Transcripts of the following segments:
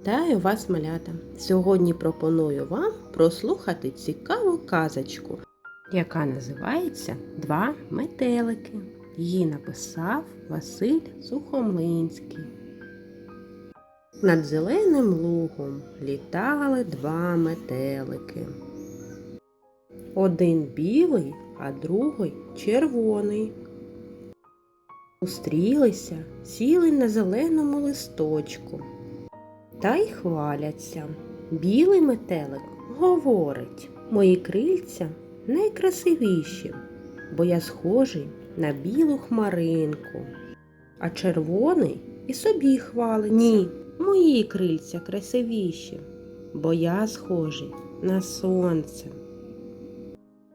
Вітаю вас, малята! Сьогодні пропоную вам прослухати цікаву казочку, яка називається Два метелики. Її написав Василь Сухомлинський. Над зеленим лугом літали два метелики. Один білий, а другий червоний. Устрілися, сіли на зеленому листочку. Та й хваляться. Білий метелик говорить, мої крильця найкрасивіші, бо я схожий на білу хмаринку. А червоний і собі хвалиться. Ні, мої крильця красивіші, бо я схожий на сонце.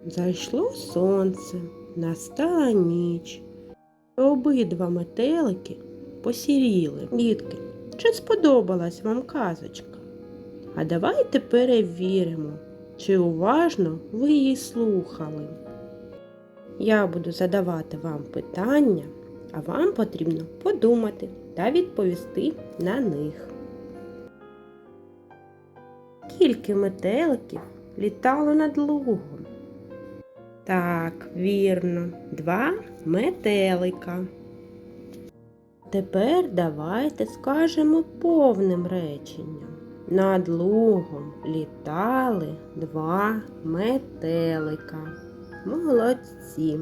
Зайшло сонце, настала ніч. Обидва метелики посіріли. Дітки, чи сподобалась вам казочка? А давайте перевіримо, чи уважно ви її слухали. Я буду задавати вам питання, а вам потрібно подумати та відповісти на них. Скільки метеликів літало над лугом? Так, вірно, два метелика. Тепер давайте скажемо повним реченням. Над лугом літали два метелика. Молодці.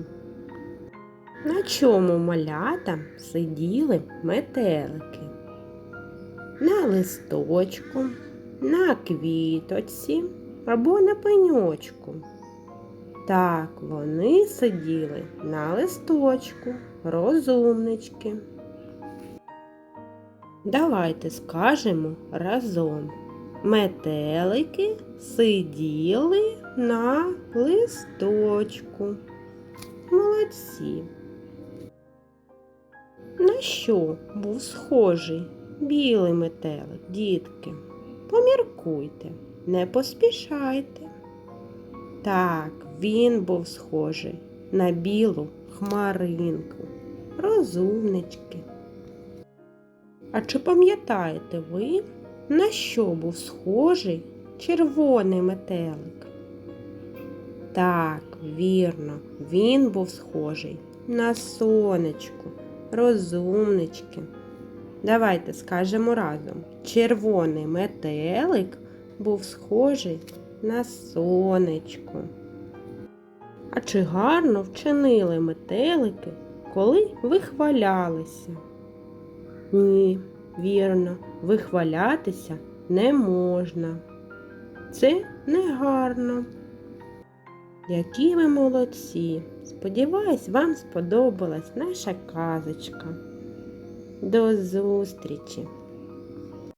На чому малята сиділи метелики? На листочку, на квіточці або на пеньочку. Так, вони сиділи на листочку, розумнички. Давайте скажемо разом. Метелики сиділи на листочку. Молодці. На що був схожий білий метелик, дітки? Поміркуйте, не поспішайте. Так, він був схожий на білу хмаринку. Розумнички. А чи пам'ятаєте ви, на що був схожий червоний метелик? Так, вірно, він був схожий на сонечко, розумнички. Давайте скажемо разом. Червоний метелик був схожий на сонечко. А чи гарно вчинили метелики, коли вихвалялися? Ні, вірно, вихвалятися не можна. Це не гарно. Які ви молодці! Сподіваюсь, вам сподобалась наша казочка. До зустрічі!